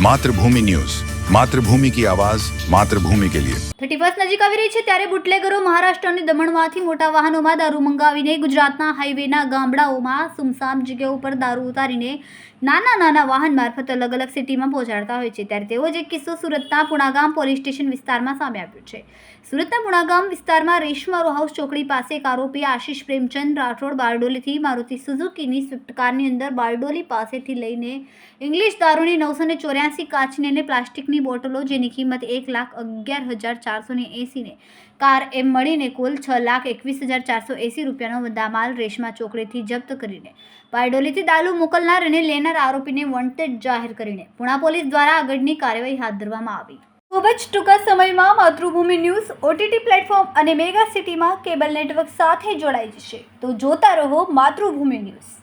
Mathrubhumi news Mathrubhumi કી આવાજ માતૃભૂમિ કે લિયે. થર્ટીફર્સ્ટ નજીક આવી રહી છે ત્યારે બુટલેગરો મહારાષ્ટ્ર અને દમણમાંથી મોટા વાહનોમાં દારૂ મંગાવીને ગુજરાતના હાઈવેના ગામડાઓમાં સુમસામ જગ્યા ઉપર દારૂ ઉતારીને નાના નાના વાહન મારફત અલગ અલગ સિટીમાં પહોંચાડતા હોય છે. ત્યારે તેઓ જે કિસ્સો સુરતના પુણાગામ પોલીસ સ્ટેશન વિસ્તારમાં સામે આવ્યો છે. સુરતના પુણાગામ વિસ્તારમાં રેશમા રો ચોકડી પાસે એક આરોપી આશીષ પ્રેમચંદ રાઠોડ બારડોલીથી મારુતિ સુઝુકીની સ્વિફ્ટ કારની અંદર બારડોલી પાસેથી લઈને ઇંગ્લિશ દારૂની નવસો ને ચોર્યાસી કાચની અને પ્લાસ્ટિકની બોટલો જેની કિંમત એક લાખ અગિયાર હજાર ચારસો ને એંસીને કાર એમ મળીને કુલ છ લાખ એકવીસ હજાર ચારસો એંસી રૂપિયાનો દામાલ રેશમા ચોકડીથી જપ્ત કરીને બારડોલીથી દારૂ મોકલનાર અને લેનાર આરોપીને વોન્ટેડ જાહેર કરીને પુણા પોલીસ દ્વારા આગળની કાર્યવાહી હાથ ધરવામાં આવી. ખૂબ જ ટૂંકા સમયમાં માતૃભૂમિ ન્યૂઝ ઓટીટી પ્લેટફોર્મ અને મેગા સિટીમાં કેબલ નેટવર્ક સાથે જોડાઈ જશે. તો જોતા રહો માતૃભૂમિ ન્યૂઝ.